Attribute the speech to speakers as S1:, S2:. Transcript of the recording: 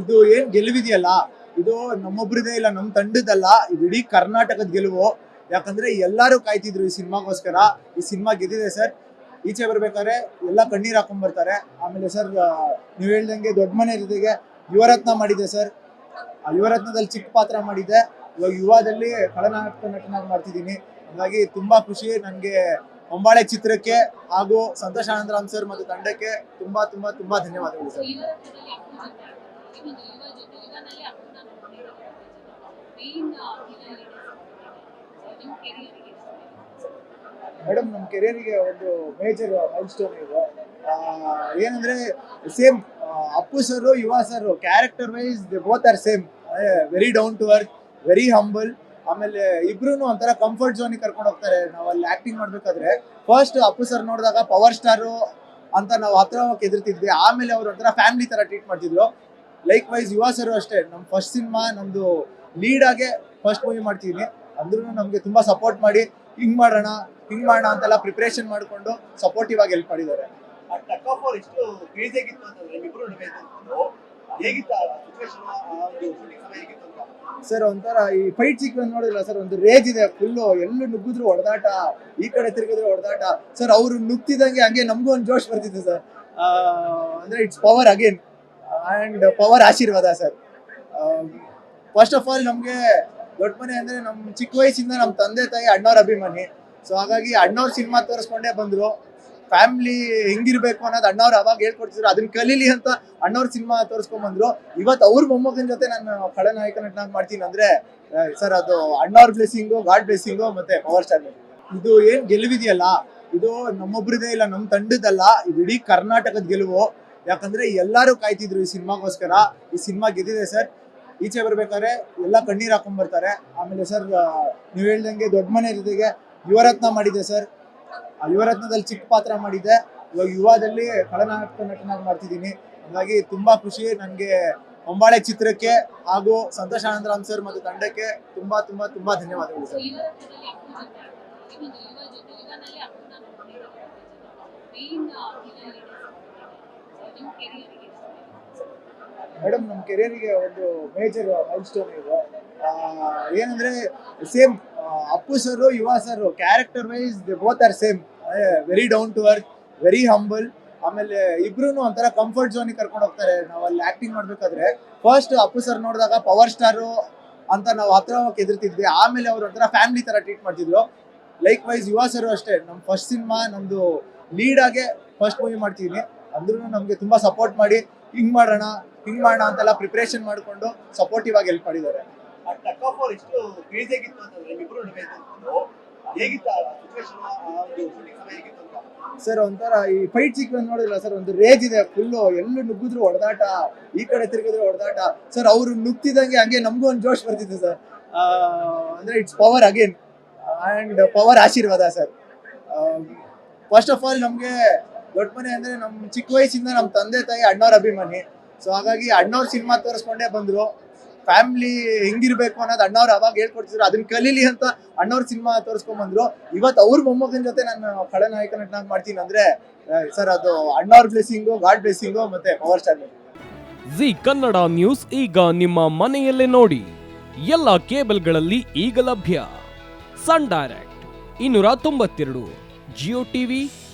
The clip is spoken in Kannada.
S1: ಇದು ಏನ್ ಗೆಲುವಿದೆಯಲ್ಲ? ಇದು ನಮ್ಮೊಬ್ರದೇ ಇಲ್ಲ, ನಮ್ ತಂಡದಲ್ಲ ಇದು ಇಡೀ ಕರ್ನಾಟಕದ ಗೆಲುವು. ಯಾಕಂದ್ರೆ ಎಲ್ಲರೂ ಕಾಯ್ತಿದ್ರು ಈ ಸಿನಿಮಾಗೋಸ್ಕರ. ಈ ಸಿನಿಮಾ ಗೆದ್ದಿದೆ ಸರ್. ಈಚೆ ಬರ್ಬೇಕಾದ್ರೆ ಎಲ್ಲ ಕಣ್ಣೀರ್ ಹಾಕೊಂಡ್ ಬರ್ತಾರೆ. ಆಮೇಲೆ ಸರ್ ನೀವ್ ಹೇಳ್ದಂಗೆ ದೊಡ್ಡ ಮನೆ ಜೊತೆಗೆ ಯುವರತ್ನ ಮಾಡಿದೆ ಸರ್. ಆ ಯುವರತ್ನದಲ್ಲಿ ಚಿಕ್ಕ ಪಾತ್ರ ಮಾಡಿದೆ. ಇವಾಗ ಯುವದಲ್ಲಿ ಕಳನಾಟಕ ನಟನಾಗಿ ಮಾಡ್ತಿದ್ದೀನಿ. ಹಾಗಾಗಿ ತುಂಬಾ ಖುಷಿ. ನನಗೆ ಹೊಂಬಾಳೆ ಚಿತ್ರಕ್ಕೆ ಹಾಗೂ ಸಂತೋಷ ಆನಂದರಾಮ್ ಸರ್ ಮತ್ತು ತಂಡಕ್ಕೆ ತುಂಬಾ ತುಂಬಾ ತುಂಬಾ ಧನ್ಯವಾದಗಳು ಸರ್. ಮೇಡಮ್ ನಮ್ಮ ಕೆರಿಯರಿಗೆ ಒಂದು ಮೇಜರ್ ಮೈಲ್ ಸ್ಟೋನ್ ಇದು ಏನಂದ್ರೆ same Appu sir, Yuva sir character wise both are same very down to earth very humble ಆಮೇಲೆ ಇಬ್ರು ಒಂಥರ ಕಂಫರ್ಟ್ ಝೋನ್ ಕರ್ಕೊಂಡು ಹೋಗ್ತಾರೆ. ನಾವು ಅಲ್ಲಿ ಆಕ್ಟಿಂಗ್ ಮಾಡ್ಬೇಕಾದ್ರೆ ಫಸ್ಟ್ ಅಪ್ಪು ಸರ್ ನೋಡಿದಾಗ ಪವರ್ ಸ್ಟಾರು ಅಂತ ನಾವು ಹತ್ರ ಹೋಗಕ್ಕೆ ಎದುರ್ತಿದ್ವಿ ಆಮೇಲೆ ಅವ್ರು ಒಂಥರ ಫ್ಯಾಮಿಲಿ ತರ ಟ್ರೀಟ್ ಮಾಡ್ತಿದ್ರು. ಲೈಕ್ ವೈಸ್ ಯುವ ಸರ್ ಅಷ್ಟೇ. ನಮ್ಮ ಫಸ್ಟ್ ಸಿನಿಮಾ ನಮ್ಮದು ಲೀಡ್ ಆಗೇ ಫಸ್ಟ್ ಮೂವಿ ಮಾಡ್ತಿದ್ದೀನಿ ಅಂದ್ರೂ ನಮಗೆ ತುಂಬಾ ಸಪೋರ್ಟ್ ಮಾಡಿ ಹಿಂಗ್ ಮಾಡೋಣ ಹಿಂಗ್ ಮಾಡೋಣ ಅಂತೆಲ್ಲ ಪ್ರಿಪರೇಷನ್ ಮಾಡಿಕೊಂಡು ಸಪೋರ್ಟಿವ್ ಆಗಿ ಹೆಲ್ಪ್ ಮಾಡಿದ್ದಾರೆ. ಸರ್ ಒಂಥರ ಈ ಫೈಟ್ ಸೀಕ್ವೆನ್ಸ್ ನೋಡಿಲ್ಲ ಸರ್ ಒಂದು ರೇಜ್ ಇದೆ ಫುಲ್ಲು ಎಲ್ಲೂ ನುಗ್ಗಿದ್ರು ಹೊಡೆದಾಟ ಈ ಕಡೆ ತಿರುಗಿದ್ರು ಹೊಡೆದಾಟ. ಸರ್ ಅವರು ನುಗ್ತಿದಂಗೆ ಹಂಗೆ ನಮಗೂ ಒಂದು ಜೋಶ್ ಬರ್ತಿತ್ತು ಸರ್ ಅಂದ್ರೆ it's power again and power ಆಶೀರ್ವಾದ ಸರ್ ಫಸ್ಟ್ ಆಫ್ ಆಲ್ ನಮಗೆ ದೊಡ್ಡ ಮನೆ ಅಂದರೆ ನಮ್ಮ ಚಿಕ್ಕ ವಯಸ್ಸಿಂದ ನಮ್ಮ ತಂದೆ, ತಾಯಿ, ಅಣ್ಣವ್ರ ಅಭಿಮಾನಿ. ಸೊ ಹಾಗಾಗಿ ಅಣ್ಣವ್ರ ಸಿನಿಮಾ ತೋರಿಸ್ಕೊಂಡೇ ಬಂದರು. ಫ್ಯಾಮಿಲಿ ಹೆಂಗಿರ್ಬೇಕು ಅನ್ನೋದು ಅಣ್ಣವ್ರು ಅವಾಗ ಹೇಳ್ಕೊಡ್ತಿದ್ರು. ಅದನ್ನ ಕಲೀಲಿ ಅಂತ ಅಣ್ಣವ್ರ ಸಿನಿಮಾ ತೋರಿಸ್ಕೊಂಡ್ ಬಂದ್ರು. ಇವತ್ತು ಅವ್ರ ಮೊಮ್ಮಗನ ಜೊತೆ ನಾನು ಖಳನಾಯಕ ನಟನಾಗಿ ಮಾಡ್ತೀನಿ ಅಂದ್ರೆ ಸರ್ ಅದು ಅಣ್ಣವ್ರ ಬ್ಲೆಸ್ಸಿಂಗು ಗಾಡ್ ಬ್ಲೆಸ್ಸಿಂಗು ಮತ್ತೆ ಪವರ್ ಸ್ಟಾರ್ ಇದು ಏನು ಗೆಲುವಿದೆಯಲ್ಲ, ಇದು ನಮ್ಮೊಬ್ರದೇ ಇಲ್ಲ ನಮ್ಮ ತಂಡದಲ್ಲ, ಇದು ಇಡೀ ಕರ್ನಾಟಕದ ಗೆಲುವು. ಯಾಕಂದ್ರೆ ಎಲ್ಲರೂ ಕಾಯ್ತಿದ್ರು ಈ ಸಿನಿಮಾಗೋಸ್ಕರ, ಈ ಸಿನಿಮಾ ಗೆದ್ದಿದೆ ಸರ್. ಈಚೆ ಬರ್ಬೇಕಾದ್ರೆ ಎಲ್ಲ ಕಣ್ಣೀರ್ ಹಾಕೊಂಡ್ ಬರ್ತಾರೆ. ಆಮೇಲೆ ಸರ್ ನೀವು ಹೇಳ್ದಂಗೆ ದೊಡ್ಡ ಮನೆ ಜೊತೆಗೆ ಯುವರತ್ನ ಮಾಡಿದೆ ಸರ್. ಆ ಯುವರತ್ನದಲ್ಲಿ ಚಿಕ್ಕ ಪಾತ್ರ ಮಾಡಿದ್ದೆ ಇವಾಗ ಯುವದಲ್ಲಿ ಕಳನಾಟಕ ನಟನಾಗಿ ಮಾಡ್ತಿದ್ದೀನಿ. ಹಾಗಾಗಿ ತುಂಬಾ ಖುಷಿ ನನಗೆ ಹೊಂಬಾಳೆ ಚಿತ್ರಕ್ಕೆ ಹಾಗೂ ಸಂತೋಷ್ ಆನಂದರಾಮ್ ಸರ್ ಮತ್ತು ತಂಡಕ್ಕೆ ತುಂಬಾ ತುಂಬಾ ತುಂಬಾ ಧನ್ಯವಾದಗಳು ಸರ್ ಮೇಡಮ್, ನಮ್ಮ ಕೆರಿಯರಿಗೆ ಒಂದು ಮೇಜರ್ ಮೈಲ್ ಸ್ಟೋನ್ ಇದು ಏನಂದ್ರೆ same Appu sir, Yuva sir character wise both are same very down to earth very humble ಆಮೇಲೆ ಇಬ್ರು ಒಂಥರ ಕಂಫರ್ಟ್ ಝೋನಿಗೆ ಕರ್ಕೊಂಡು ಹೋಗ್ತಾರೆ. ನಾವು ಅಲ್ಲಿ ಆಕ್ಟಿಂಗ್ ಮಾಡ್ಬೇಕಾದ್ರೆ ಫಸ್ಟ್ ಅಪ್ಪು ಸರ್ ನೋಡಿದಾಗ ಪವರ್ ಸ್ಟಾರು ಅಂತ ನಾವು ಹತ್ರ ಎದುರ್ತಿದ್ವಿ ಆಮೇಲೆ ಅವ್ರು ಒಂಥರ ಫ್ಯಾಮಿಲಿ ತರ ಟ್ರೀಟ್ ಮಾಡ್ತಿದ್ರು. ಲೈಕ್ ವೈಸ್ ಯುವ ಸರ್ ಅಷ್ಟೇ. ನಮ್ಮ ಫಸ್ಟ್ ಸಿನಿಮಾ ನಮ್ದು ಲೀಡ್ ಆಗೇ ಫಸ್ಟ್ ಮೂವಿ ಮಾಡ್ತಿದ್ದೀನಿ ಅಂದ್ರೂ ನಮಗೆ ತುಂಬಾ ಸಪೋರ್ಟ್ ಮಾಡಿ ಹಿಂಗ್ ಮಾಡೋಣ ಹಿಂಗ್ ಮಾಡೋಣ ಅಂತೆಲ್ಲ ಪ್ರಿಪರೇಷನ್ ಮಾಡ್ಕೊಂಡು ಸಪೋರ್ಟಿವ್ ಆಗಿ ಹೆಲ್ಪ್ ಮಾಡಿದ್ದಾರೆ. ಸರ್ ಒಂಥರ ಈ ಫೈಟ್ ಸೀಕ್ವೆನ್ಸ್ ನೋಡಿಲ್ಲ ಸರ್ ಒಂದು ರೇಜ್ ಇದೆ ಫುಲ್ಲು ಎಲ್ಲೂ ನುಗ್ಗಿದ್ರು ಹೊಡೆದಾಟ ಈ ಕಡೆ ತಿರುಗಿದ್ರು ಹೊಡೆದಾಟ. ಸರ್ ಅವರು ನುಗ್ತಿದಂಗೆ ಹಂಗೆ ನಮಗೂ ಒಂದು ಜೋಶ್ ಬರ್ತಿತ್ತು ಸರ್ ಅಂದ್ರೆ it's power again and power ಆಶೀರ್ವಾದ ಸರ್ ಫಸ್ಟ್ ಆಫ್ ಆಲ್ ನಮಗೆ ದೊಡ್ಡ ಮನೆ ಅಂದ್ರೆ ನಮ್ಮ ಚಿಕ್ಕ ವಯಸ್ಸಿಂದ ನಮ್ಮ ತಂದೆ ತಾಯಿ ಅಣ್ಣವ್ರ ಅಭಿಮಾನಿ. ಸೊ ಹಾಗಾಗಿ ಅಣ್ಣವ್ರ ಸಿನಿಮಾ ತೋರಿಸ್ಕೊಂಡೇ ಬಂದ್ರು. ಫ್ಯಾಮಿಲಿ ಹೆಂಗಿರ್ಬೇಕು ಅನ್ನೋದು ಅಣ್ಣವ್ರು ಅವಾಗ ಹೇಳ್ಕೊಡ್ತಿದ್ರು. ಅದನ್ನ ಕಲೀಲಿ ಅಂತ ಅಣ್ಣವ್ರ ಸಿನಿಮಾ ತೋರಿಸ್ಕೊಂಡ್ ಬಂದ್ರು. ಇವತ್ತು ಅವ್ರ ಮೊಮ್ಮಗನ ಜೊತೆ ನಾನು ಖಳನಾಯಕ ನಟನಾಗಿ ಮಾಡ್ತೀನಿ ಅಂದ್ರೆ ಸರ್ ಅದು ಅಣ್ಣವ್ರ ಬ್ಲೆಸ್ಸಿಂಗು ಗಾಡ್ ಬ್ಲೆಸ್ಸಿಂಗು ಮತ್ತೆ power star
S2: ji Kannada news ಈಗ ನಿಮ್ಮ ಮನೆಯಲ್ಲೇ ನೋಡಿ. ಎಲ್ಲ ಕೇಬಲ್ಗಳಲ್ಲಿ ಈಗ ಲಭ್ಯ. ಸನ್ ಡೈರೆಕ್ಟ್, ಇನ್ನೂರ ತೊಂಬತ್ತೆರಡು ಜಿಯೋ ಟಿವಿ